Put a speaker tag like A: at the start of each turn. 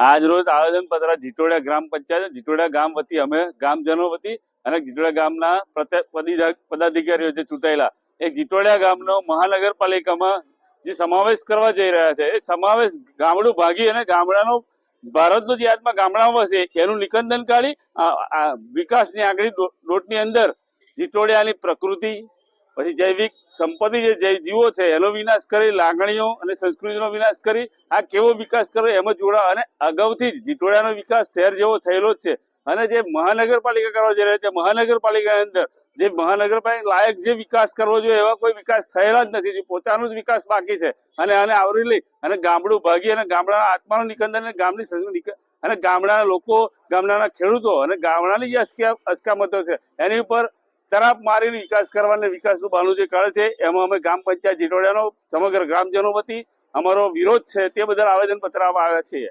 A: આજ રોજ આવેદન પત્ર જીટોડિયા ગ્રામ પંચાયત, જીટોડિયા ગામ વતી અમે ગામજનો વતી અને જીટોડિયા ગામના પદાધિકારીઓ જે ચૂંટાયેલા એ જીટોડિયા ગામનો મહાનગરપાલિકામાં જે સમાવેશ કરવા જઈ રહ્યા છે, એ સમાવેશ ગામડું ભાગી અને ગામડાનો, ભારતનો જે આત્મા ગામડામાં છે, એનું નિકંદન કાઢી વિકાસની આગળ દોટની અંદર જીટોડિયાની પ્રકૃતિ પછી જૈવિક સંપત્તિ જે જીવો છે, એનો વિનાશ કરી, લાગણીઓ અને સંસ્કૃતિનો વિનાશ કરી, આ કેવો વિકાસ કરવો એમાં જોડા અને અગાઉથી જ જીટોડાનો વિકાસ શહેર જેવો થયેલો જ છે. અને જે મહાનગરપાલિકા કરવા જઈ રહી છે, મહાનગરપાલિકાની અંદર જે મહાનગરપાલિકા લાયક જે વિકાસ કરવો જોઈએ, એવા કોઈ વિકાસ થયેલા જ નથી. પોતાનો જ વિકાસ બાકી છે. અને આને આવરી લઈ અને ગામડું ભાગી અને ગામડાના આત્માનું નિકંદન અને ગામની અને ગામડાના લોકો, ગામડાના ખેડૂતો અને ગામડાની જે અસ્કા અસ્કામતો છે, એની ઉપર તરાપ મારીને વિકાસ કરવાને વિકાસનું બહાનું જે કાઢે છે, એમાં અમે ગ્રામ પંચાયત જીટોડિયાનો સમગ્ર ગ્રામજનો વતી અમારો વિરોધ છે તે બદલ આવેદન પત્ર આપવા આવ્યા છીએ.